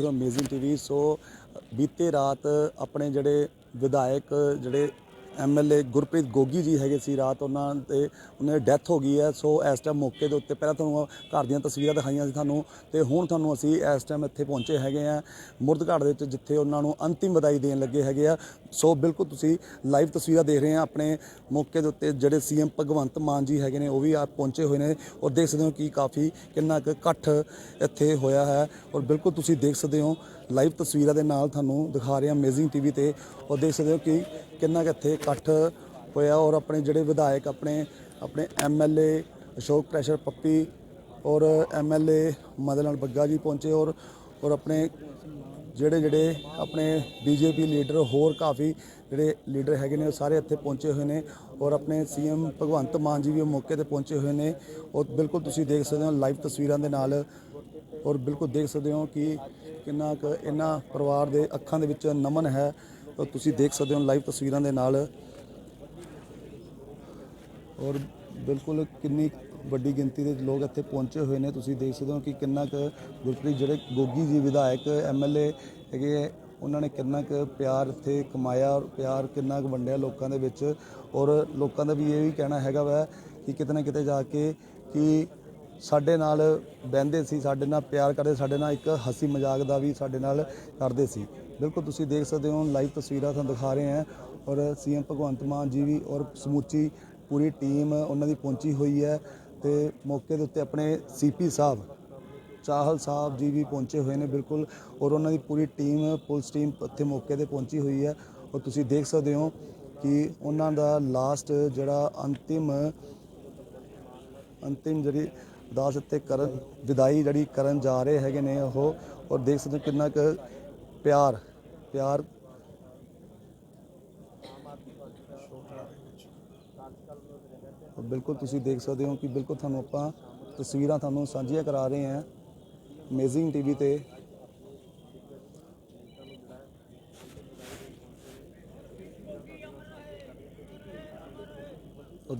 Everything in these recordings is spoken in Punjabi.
ਫਿਰ ਅਮੇਜ਼ਿੰਗ ਟੀਵੀ ਸੋ ਬੀਤੇ ਰਾਤ ਆਪਣੇ ਜਿਹੜੇ ਵਿਧਾਇਕ ਜਿਹੜੇ ਐਮਐਲਏ ਗੁਰਪ੍ਰੀਤ ਗੋਗੀ ਜੀ ਹੈਗੇ ਸੀ ਰਾਤ, ਉਹਨਾਂ ਦੇ, ਉਹਨਾਂ ਦੀ ਡੈਥ ਹੋ ਗਈ ਹੈ, ਸੋ ਇਸ ਟਾਈਮ ਮੌਕੇ ਦੇ ਉੱਤੇ ਪਹਿਲਾਂ ਤੁਹਾਨੂੰ ਘਰ ਦੀਆਂ ਤਸਵੀਰਾਂ ਦਿਖਾਈਆਂ ਸੀ ਤੁਹਾਨੂੰ, ਤੇ ਹੁਣ ਤੁਹਾਨੂੰ ਅਸੀਂ ਇਸ ਟਾਈਮ ਇੱਥੇ ਪਹੁੰਚੇ ਹੈਗੇ ਆ ਮੁਰਦਘਾਟ ਦੇ ਵਿੱਚ, ਜਿੱਥੇ ਉਹਨਾਂ ਨੂੰ ਅੰਤਿਮ ਵਿਦਾਈ ਦੇਣ ਲੱਗੇ ਹੈਗੇ ਆ। ਸੋ ਬਿਲਕੁਲ ਤੁਸੀਂ ਲਾਈਵ ਤਸਵੀਰਾਂ ਦੇਖ ਰਹੇ ਆ ਆਪਣੇ ਮੌਕੇ ਦੇ ਉੱਤੇ, ਜਿਹੜੇ ਸੀਐਮ ਭਗਵੰਤ ਮਾਨ ਜੀ ਹੈਗੇ ਨੇ, ਉਹ ਵੀ ਆ ਪਹੁੰਚੇ ਹੋਏ ਨੇ, ਔਰ ਦੇਖ ਸਕਦੇ ਹੋ ਕਿ ਕਾਫੀ ਕਿੰਨਾ ਕੁ ਇਕੱਠ ਇੱਥੇ ਹੋਇਆ ਹੈ, ਔਰ ਬਿਲਕੁਲ ਤੁਸੀਂ ਦੇਖ ਸਕਦੇ ਹੋ ਲਾਈਵ ਤਸਵੀਰਾਂ ਦੇ ਨਾਲ ਤੁਹਾਨੂੰ ਦਿਖਾ ਰਹੇ ਹਾਂ ਅਮੇਜ਼ਿੰਗ ਟੀਵੀ ਤੇ ਔਰ ਦੇਖ ਸਕਦੇ ਹੋ ਕਿ ਕਿੰਨਾ ਕੁ ਇੱਥੇ ਇਕੱਠ ਹੋਇਆ ਔਰ ਆਪਣੇ ਜਿਹੜੇ ਵਿਧਾਇਕ, ਆਪਣੇ ਆਪਣੇ ਐਮਐਲਏ ਅਸ਼ੋਕ ਪ੍ਰੈਸ਼ਰ ਪੱਪੀ ਔਰ ਐਮਐਲਏ ਮਦਨ ਲਾਲ ਬੱਗਾ ਜੀ ਪਹੁੰਚੇ ਔਰ ਔਰ ਆਪਣੇ ਜਿਹੜੇ ਜਿਹੜੇ ਆਪਣੇ ਬੀਜੇਪੀ ਲੀਡਰ ਹੋਰ ਕਾਫੀ ਜਿਹੜੇ ਲੀਡਰ ਹੈਗੇ ਨੇ ਉਹ ਸਾਰੇ ਇੱਥੇ ਪਹੁੰਚੇ ਹੋਏ ਨੇ ਔਰ ਆਪਣੇ ਸੀਐਮ ਭਗਵੰਤ ਮਾਨ ਜੀ ਵੀ ਉਹ ਮੌਕੇ ਤੇ ਪਹੁੰਚੇ ਹੋਏ ਨੇ ਔਰ ਬਿਲਕੁਲ ਤੁਸੀਂ ਦੇਖ ਸਕਦੇ ਹੋ ਲਾਈਵ ਤਸਵੀਰਾਂ ਦੇ ਨਾਲ ਔਰ ਬਿਲਕੁਲ ਦੇਖ ਸਕਦੇ ਹੋ ਕਿ ਕਿੰਨਾ ਕੁ ਇਹਨਾਂ ਪਰਿਵਾਰ ਦੇ ਅੱਖਾਂ ਦੇ ਵਿੱਚ ਨਮਨ ਹੈ ਤੁਸੀਂ ਦੇਖ ਸਕਦੇ ਹੋ ਲਾਈਵ ਤਸਵੀਰਾਂ ਦੇ ਨਾਲ। ਔਰ ਬਿਲਕੁਲ ਕਿੰਨੀ ਵੱਡੀ ਗਿਣਤੀ ਦੇ ਲੋਕ ਇੱਥੇ ਪਹੁੰਚੇ ਹੋਏ ਨੇ। ਤੁਸੀਂ ਦੇਖ ਸਕਦੇ ਹੋ ਕਿ ਕਿੰਨਾ ਕੁ ਗੁਰਪ੍ਰੀਤ ਜਿਹੜੇ ਗੋਗੀ ਜੀ ਵਿਧਾਇਕ ਐਮਐਲਏ ਹੈਗੇ ਹੈ, ਉਹਨਾਂ ਨੇ ਕਿੰਨਾ ਕੁ ਪਿਆਰ ਇੱਥੇ ਕਮਾਇਆ ਔਰ ਪਿਆਰ ਕਿੰਨਾ ਕੁ ਵੰਡਿਆ ਲੋਕਾਂ ਦੇ ਵਿੱਚ। ਔਰ ਲੋਕਾਂ ਦਾ ਵੀ ਇਹ ਵੀ ਕਹਿਣਾ ਹੈਗਾ ਵਾ ਕਿ ਕਿਤੇ ਨਾ ਕਿਤੇ ਜਾ ਕੇ ਕਿ ਸਾਡੇ ਨਾਲ ਬਹਿੰਦੇ ਸੀ, ਸਾਡੇ ਨਾਲ ਪਿਆਰ ਕਰਦੇ, ਸਾਡੇ ਨਾਲ ਇੱਕ ਹਸੀ ਮਜ਼ਾਕ ਦਾ ਵੀ ਸਾਡੇ ਨਾਲ ਕਰਦੇ ਸੀ। ਬਿਲਕੁਲ ਤੁਸੀਂ ਦੇਖ ਸਕਦੇ ਹੋ, ਲਾਈਵ ਤਸਵੀਰਾਂ ਤੁਹਾਨੂੰ ਦਿਖਾ ਰਹੇ ਹਾਂ ਔਰ ਸੀਐਮ ਭਗਵੰਤ ਮਾਨ ਜੀ ਵੀ ਔਰ ਸਮੁੱਚੀ ਪੂਰੀ ਟੀਮ ਉਹਨਾਂ ਦੀ ਪਹੁੰਚੀ ਹੋਈ ਹੈ ਤੇ ਮੌਕੇ ਦੇ ਉੱਤੇ ਆਪਣੇ ਸੀਪੀ ਸਾਹਿਬ, ਚਾਹਲ ਸਾਹਿਬ ਜੀ ਵੀ ਪਹੁੰਚੇ ਹੋਏ ਨੇ ਬਿਲਕੁਲ ਔਰ ਉਹਨਾਂ ਦੀ ਪੂਰੀ ਟੀਮ, ਪੁਲਿਸ ਟੀਮ ਇੱਥੇ ਮੌਕੇ ਤੇ ਪਹੁੰਚੀ ਹੋਈ ਹੈ ਔਰ ਤੁਸੀਂ ਦੇਖ ਸਕਦੇ ਹੋ ਕਿ ਉਹਨਾਂ ਦਾ ਲਾਸਟ ਜਿਹੜਾ ਅੰਤਿਮ ਅੰਤਿਮ ਜਿਹੜੀ ਦਾਸ ਇੱਥੇ ਕਰਨ, ਵਿਦਾਈ ਜਿਹੜੀ ਕਰਨ ਜਾ ਰਹੇ ਹੈਗੇ ਨੇ ਉਹ, ਔਰ ਦੇਖ ਸਕਦੇ ਹੋ ਕਿੰਨਾ ਕੁ ਪਿਆਰ ਪਿਆਰ। ਬਿਲਕੁਲ ਤੁਸੀਂ ਦੇਖ ਸਕਦੇ ਹੋ ਕਿ ਬਿਲਕੁਲ ਤੁਹਾਨੂੰ ਆਪਾਂ ਤਸਵੀਰਾਂ ਤੁਹਾਨੂੰ ਸਾਂਝੀਆਂ ਕਰਾ ਰਹੇ ਹਾਂ। ਅਮੇਜ਼ਿੰਗ ਟੀਵੀ ਤੇ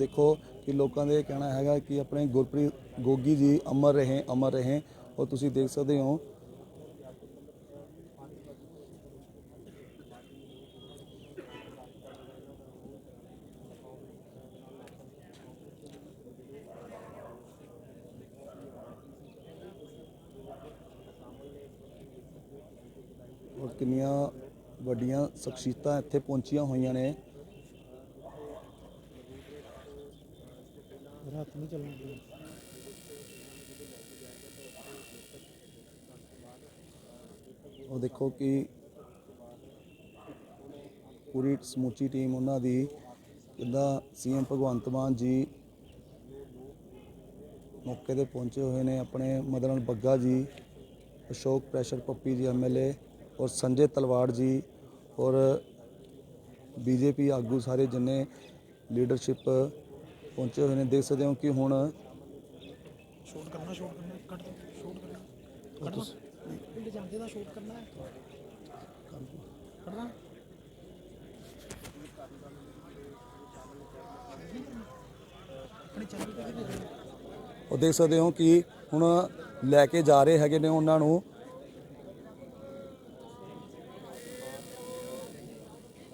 ਦੇਖੋ ਕਿ ਲੋਕਾਂ ਦੇ ਕਹਿਣਾ ਹੈਗਾ ਕਿ ਆਪਣੇ ਗੁਰਪ੍ਰੀਤ ਗੋਗੀ ਜੀ ਅਮਰ ਰਹੇ ਅਮਰ ਰਹੇ। ਔਰ ਤੁਸੀਂ ਦੇਖ ਸਕਦੇ ਹੋ। ਔਰ ਕਿੰਨੀਆਂ ਵੱਡੀਆਂ ਸ਼ਖਸੀਅਤਾਂ ਇੱਥੇ ਪਹੁੰਚੀਆਂ ਹੋਈਆਂ ਨੇ। ਨਹੀਂ ਚੱਲਣਾ ਉਹ ਦੇਖੋ ਕਿ ਪੂਰੀ ਸਮੁੱਚੀ ਟੀਮ ਉਹਨਾਂ ਦੀ ਕਿੱਦਾਂ ਸੀਐਮ ਭਗਵੰਤ ਮਾਨ ਜੀ ਮੌਕੇ ਤੇ ਪਹੁੰਚੇ ਹੋਏ ਨੇ, ਆਪਣੇ ਮਦਨ ਬੱਗਾ ਜੀ, ਅਸ਼ੋਕ ਪ੍ਰੈਸ਼ਰ ਪੱਪੀ ਜੀ ਐਮਐਲਏ ਔਰ ਸੰਜੇ ਤਲਵਾੜ ਜੀ ਔਰ ਬੀਜੇਪੀ ਆਗੂ ਸਾਰੇ ਜਿੰਨੇ ਲੀਡਰਸ਼ਿਪ ਪਹੁੰਚੇ ਹੋਏ ਨੇ। ਦੇਖ ਸਕਦੇ ਹੋ ਕਿ ਹੁਣ ਸ਼ੂਟ ਕਰਨਾ ਸ਼ੂਟ ਕਰਨਾ ਕੱਟ ਦੋ ਸ਼ੂਟ ਕਰਨਾ। ਕੱਢਣਾ ਪਿੰਡ ਜਾਂਦੇ ਦਾ ਸ਼ੂਟ ਕਰਨਾ ਹੈ। ਕੱਢਣਾ ਆਪਣੀ ਚੈਨਲ ਤੇ ਕਿਤੇ ਦੇ ਉਹ ਦੇਖ ਸਕਦੇ ਹੋ ਕਿ ਹੁਣ ਲੈ ਕੇ ਜਾ ਰਹੇ ਹੈਗੇ ਨੇ ਉਹਨਾਂ ਨੂੰ।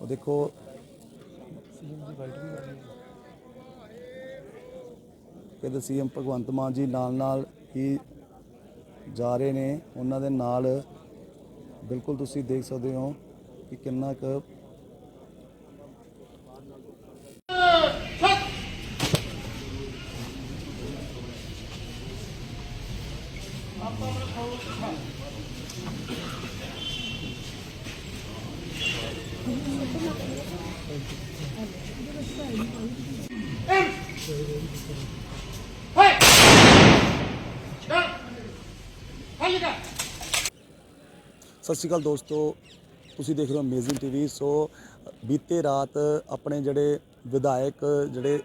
ਉਹ ਦੇਖੋ। ਸੀਐਮ ਦੀ ਵਾਈਟ ਵੀ ਕਰਨੀ ਹੈ। ਕਹਿੰਦੇ ਸੀਐਮ ਭਗਵੰਤ ਮਾਨ ਜੀ ਨਾਲ ਨਾਲ ਹੀ ਜਾ ਰਹੇ ਨੇ। ਉਹਨਾਂ ਦੇ ਨਾਲ ਬਿਲਕੁਲ ਤੁਸੀਂ ਦੇਖ ਸਕਦੇ ਹੋ ਕਿ ਕਿੰਨਾ ਕੁ ਸਤਿ ਸ਼੍ਰੀ ਅਕਾਲ ਦੋਸਤੋ। ਤੁਸੀਂ ਦੇਖ ਰਹੇ ਹੋ ਅਮੇਜ਼ਿੰਗ ਟੀਵੀ ਸੋ ਬੀਤੇ ਰਾਤ ਆਪਣੇ ਜਿਹੜੇ ਵਿਧਾਇਕ, ਜਿਹੜੇ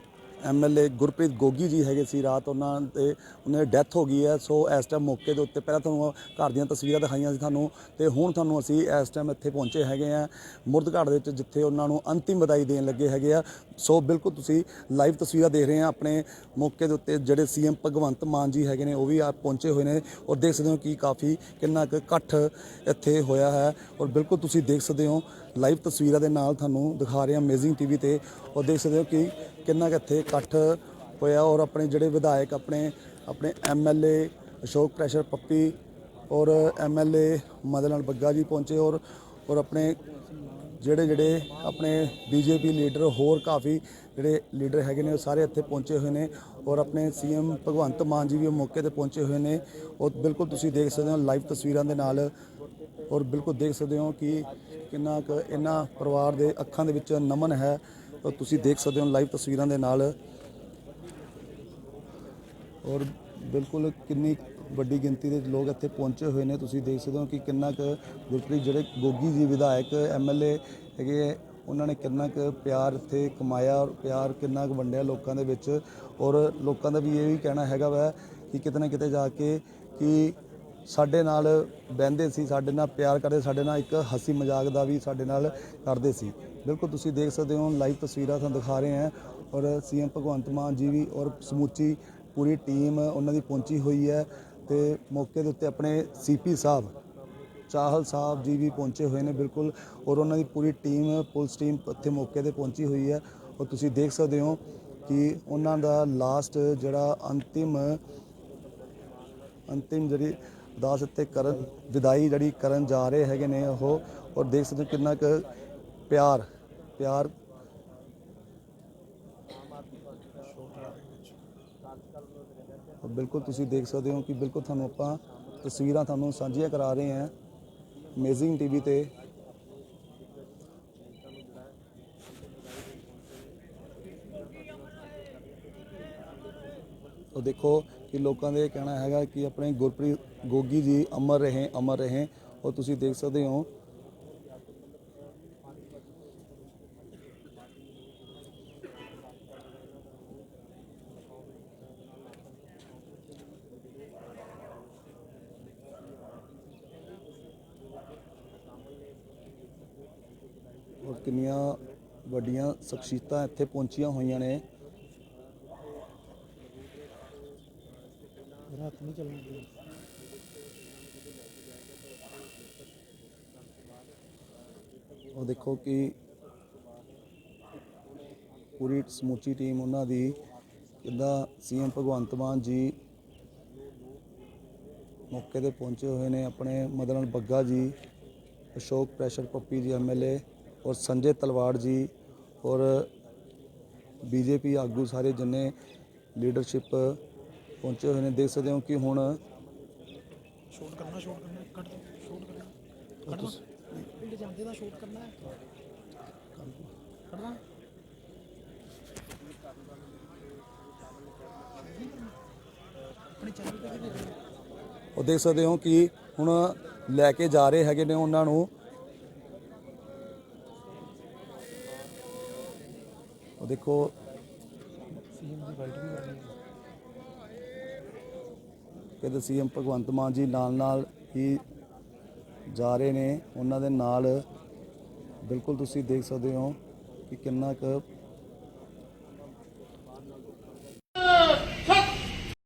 ਐਮਐਲਏ ਗੁਰਪ੍ਰੀਤ ਗੋਗੀ ਜੀ ਹੈਗੇ ਸੀ ਰਾਤ ਉਹਨਾਂ ਤੇ ਉਹਨਾਂ ਦੀ ਡੈਥ ਹੋ ਗਈ ਹੈ ਸੋ ਇਸ ਟਾਈਮ ਮੌਕੇ ਦੇ ਉੱਤੇ ਪਹਿਲਾਂ ਤੁਹਾਨੂੰ ਘਰ ਦੀਆਂ ਤਸਵੀਰਾਂ ਦਿਖਾਈਆਂ ਸੀ ਤੁਹਾਨੂੰ ਤੇ ਹੁਣ ਤੁਹਾਨੂੰ ਅਸੀਂ ਇਸ ਟਾਈਮ ਇੱਥੇ ਪਹੁੰਚੇ ਹੈਗੇ ਆ ਮੁਰਦ ਘਾਟ ਦੇ ਵਿੱਚ ਜਿੱਥੇ ਉਹਨਾਂ ਨੂੰ ਅੰਤਿਮ ਵਿਦਾਈ ਦੇਣ ਲੱਗੇ ਹੈਗੇ ਆ। ਸੋ ਬਿਲਕੁਲ ਤੁਸੀਂ ਲਾਈਵ ਤਸਵੀਰਾਂ ਦੇਖ ਰਹੇ ਆ ਆਪਣੇ ਮੌਕੇ ਦੇ ਉੱਤੇ ਜਿਹੜੇ ਸੀਐਮ ਭਗਵੰਤ ਮਾਨ ਜੀ ਹੈਗੇ ਨੇ, ਉਹ ਵੀ ਆ ਪਹੁੰਚੇ ਹੋਏ ਨੇ ਔਰ ਦੇਖ ਸਕਦੇ ਹੋ ਕਿ ਕਾਫੀ ਕਿੰਨਾ ਕੁ ਇਕੱਠ ਇੱਥੇ ਹੋਇਆ ਹੈ ਔਰ ਬਿਲਕੁਲ ਤੁਸੀਂ ਦੇਖ ਸਕਦੇ ਹੋ ਲਾਈਵ ਤਸਵੀਰਾਂ ਦੇ ਨਾਲ ਤੁਹਾਨੂੰ ਦਿਖਾ ਰਹੇ ਹਾਂ ਅਮੇਜ਼ਿੰਗ ਟੀਵੀ ਤੇ। ਔਰ ਦੇਖ ਸਕਦੇ ਹੋ ਕਿ ਕਿੰਨਾ ਕੁ ਇੱਥੇ ਇਕੱਠ ਹੋਇਆ ਔਰ ਆਪਣੇ ਜਿਹੜੇ ਵਿਧਾਇਕ, ਆਪਣੇ ਆਪਣੇ ਐਮਐਲਏ ਅਸ਼ੋਕ ਪ੍ਰੈਸ਼ਰ ਪੱਪੀ ਔਰ ਐਮਐਲਏ ਮਦਨ ਲਾਲ ਬੱਗਾ ਜੀ ਪਹੁੰਚੇ ਔਰ ਔਰ ਆਪਣੇ ਜਿਹੜੇ ਜਿਹੜੇ ਆਪਣੇ ਬੀਜੇਪੀ ਲੀਡਰ ਹੋਰ ਕਾਫੀ ਜਿਹੜੇ ਲੀਡਰ ਹੈਗੇ ਨੇ ਉਹ ਸਾਰੇ ਇੱਥੇ ਪਹੁੰਚੇ ਹੋਏ ਨੇ ਔਰ ਆਪਣੇ ਸੀਐਮ ਭਗਵੰਤ ਮਾਨ ਜੀ ਵੀ ਮੌਕੇ ਤੇ ਪਹੁੰਚੇ ਹੋਏ ਨੇ। ਔਰ ਬਿਲਕੁਲ ਤੁਸੀਂ ਦੇਖ ਸਕਦੇ ਹੋ ਲਾਈਵ ਤਸਵੀਰਾਂ ਦੇ ਨਾਲ ਔਰ ਬਿਲਕੁਲ ਦੇਖ ਸਕਦੇ ਹੋ ਕਿ ਕਿੰਨਾ ਕੁ ਇਹਨਾਂ ਪਰਿਵਾਰ ਦੇ ਅੱਖਾਂ ਦੇ ਵਿੱਚ ਨਮਨ ਹੈ। ਔਰ ਤੁਸੀਂ ਦੇਖ ਸਕਦੇ ਹੋ ਲਾਈਵ ਤਸਵੀਰਾਂ ਦੇ ਨਾਲ। ਔਰ ਬਿਲਕੁਲ ਕਿੰਨੀ ਵੱਡੀ ਗਿਣਤੀ ਦੇ ਲੋਕ ਇੱਥੇ ਪਹੁੰਚੇ ਹੋਏ ਨੇ। ਤੁਸੀਂ ਦੇਖ ਸਕਦੇ ਹੋ ਕਿ ਕਿੰਨਾ ਕੁ ਗੁਰਪ੍ਰੀਤ ਜਿਹੜੇ ਗੋਗੀ ਜੀ ਵਿਧਾਇਕ ਐਮਐਲਏ ਹੈਗੇ ਹੈ, ਉਹਨਾਂ ਨੇ ਕਿੰਨਾ ਕੁ ਪਿਆਰ ਇੱਥੇ ਕਮਾਇਆ ਔਰ ਪਿਆਰ ਕਿੰਨਾ ਕੁ ਵੰਡਿਆ ਲੋਕਾਂ ਦੇ ਵਿੱਚ। ਔਰ ਲੋਕਾਂ ਦਾ ਵੀ ਇਹ ਵੀ ਕਹਿਣਾ ਹੈਗਾ ਵਾ ਕਿ ਕਿਤੇ ਨਾ ਕਿਤੇ ਜਾ ਕੇ ਕਿ ਸਾਡੇ ਨਾਲ ਬਹਿੰਦੇ ਸੀ, ਸਾਡੇ ਨਾਲ ਪਿਆਰ ਕਰਦੇ, ਸਾਡੇ ਨਾਲ ਇੱਕ ਹਸੀ ਮਜ਼ਾਕ ਦਾ ਵੀ ਸਾਡੇ ਨਾਲ ਕਰਦੇ ਸੀ। ਬਿਲਕੁਲ ਤੁਸੀਂ ਦੇਖ ਸਕਦੇ ਹੋ ਲਾਈਵ ਤਸਵੀਰਾਂ ਤੁਹਾਨੂੰ ਦਿਖਾ ਰਹੇ ਹਾਂ ਔਰ ਸੀਐਮ ਭਗਵੰਤ ਮਾਨ ਜੀ ਵੀ ਔਰ ਸਮੁੱਚੀ ਪੂਰੀ ਟੀਮ ਉਹਨਾਂ ਦੀ ਪਹੁੰਚੀ ਹੋਈ ਹੈ ਤੇ ਮੌਕੇ ਦੇ ਉੱਤੇ ਆਪਣੇ ਸੀਪੀ ਸਾਹਿਬ, ਚਾਹਲ ਸਾਹਿਬ ਜੀ ਵੀ ਪਹੁੰਚੇ ਹੋਏ ਨੇ ਬਿਲਕੁਲ ਔਰ ਉਹਨਾਂ ਦੀ ਪੂਰੀ ਟੀਮ ਪੁਲਿਸ ਟੀਮ ਇੱਥੇ ਮੌਕੇ ਤੇ ਪਹੁੰਚੀ ਹੋਈ ਹੈ ਔਰ ਤੁਸੀਂ ਦੇਖ ਸਕਦੇ ਹੋ ਕਿ ਉਹਨਾਂ ਦਾ ਲਾਸਟ ਜਿਹੜਾ ਅੰਤਿਮ ਅੰਤਿਮ ਜਿਹੜੀ ਅਰਦਾਸ ਇੱਥੇ ਕਰਨ, ਵਿਦਾਈ ਜਿਹੜੀ ਕਰਨ ਜਾ ਰਹੇ ਹੈਗੇ ਨੇ ਉਹ, ਔਰ ਦੇਖ ਸਕਦੇ ਹੋ ਕਿੰਨਾ ਕੁ ਪਿਆਰ ਪਿਆਰ। ਬਿਲਕੁਲ ਤੁਸੀਂ ਦੇਖ ਸਕਦੇ ਹੋ ਕਿ ਬਿਲਕੁਲ ਤੁਹਾਨੂੰ ਆਪਾਂ ਤਸਵੀਰਾਂ ਤੁਹਾਨੂੰ ਸਾਂਝੀਆਂ ਕਰਾ ਰਹੇ ਹਾਂ। ਅਮੇਜ਼ਿੰਗ ਟੀਵੀ ਤੇ। ਉਹ ਦੇਖੋ ਕਿ ਲੋਕਾਂ ਦੇ ਕਹਿਣਾ ਹੈਗਾ ਕਿ ਆਪਣੇ ਗੁਰਪ੍ਰੀਤ ਗੋਗੀ ਜੀ ਅਮਰ ਰਹੇ ਅਮਰ ਰਹੇ। ਔਰ ਤੁਸੀਂ ਦੇਖ ਸਕਦੇ ਹੋ। ਔਰ ਕਿੰਨੀਆਂ ਵੱਡੀਆਂ ਸ਼ਖਸੀਅਤਾਂ ਇੱਥੇ ਪਹੁੰਚੀਆਂ ਹੋਈਆਂ ਨੇ। ਰਾਤ ਨਹੀਂ ਚੱਲਣਾ ਉਹ ਦੇਖੋ ਕਿ ਪੂਰੀ ਸਮੁੱਚੀ ਟੀਮ ਉਹਨਾਂ ਦੀ ਕਿੱਦਾਂ ਸੀਐਮ ਭਗਵੰਤ ਮਾਨ ਜੀ ਮੌਕੇ ਤੇ ਪਹੁੰਚੇ ਹੋਏ ਨੇ, ਆਪਣੇ ਮਦਨ ਬੱਗਾ ਜੀ, ਅਸ਼ੋਕ ਪ੍ਰੈਸ਼ਰ ਪੱਪੀ ਜੀ ਐਮਐਲਏ ਔਰ ਸੰਜੇ ਤਲਵਾੜ ਜੀ ਔਰ ਬੀਜੇਪੀ ਆਗੂ ਸਾਰੇ ਜਿੰਨੇ ਲੀਡਰਸ਼ਿਪ ਪਹੁੰਚੇ ਹੋਏ ਨੇ। ਦੇਖ ਸਕਦੇ ਹੋ ਕਿ ਹੁਣ ਸ਼ੂਟ ਕਰਨਾ ਸ਼ੂਟ ਕਰਨਾ ਕੱਟ ਸ਼ੂਟ ਕਰਨਾ ਦੋ। ਪਿੰਡ ਜਾਂਦੇ ਦਾ ਸ਼ੂਟ ਕਰਨਾ ਹੈ? ਦੇ। ਉਹ ਦੇਖ ਸਕਦੇ ਹੋ ਕਿ ਹੁਣ ਲੈ ਕੇ ਜਾ ਰਹੇ ਹੈਗੇ ਨੇ ਉਹਨਾਂ ਨੂੰ। ਉਹ ਦੇਖੋ ਸੀਐਮ ਦੀ ਵਾਈਟ ਵੀ ਕਰਨੀ ਕਹਿੰਦੇ ਸੀਐਮ ਭਗਵੰਤ ਮਾਨ ਜੀ ਨਾਲ ਨਾਲ ਹੀ ਜਾ ਰਹੇ ਨੇ। ਉਹਨਾਂ ਦੇ ਨਾਲ ਬਿਲਕੁਲ ਤੁਸੀਂ ਦੇਖ ਸਕਦੇ ਹੋ ਕਿ ਕਿੰਨਾ ਕੁ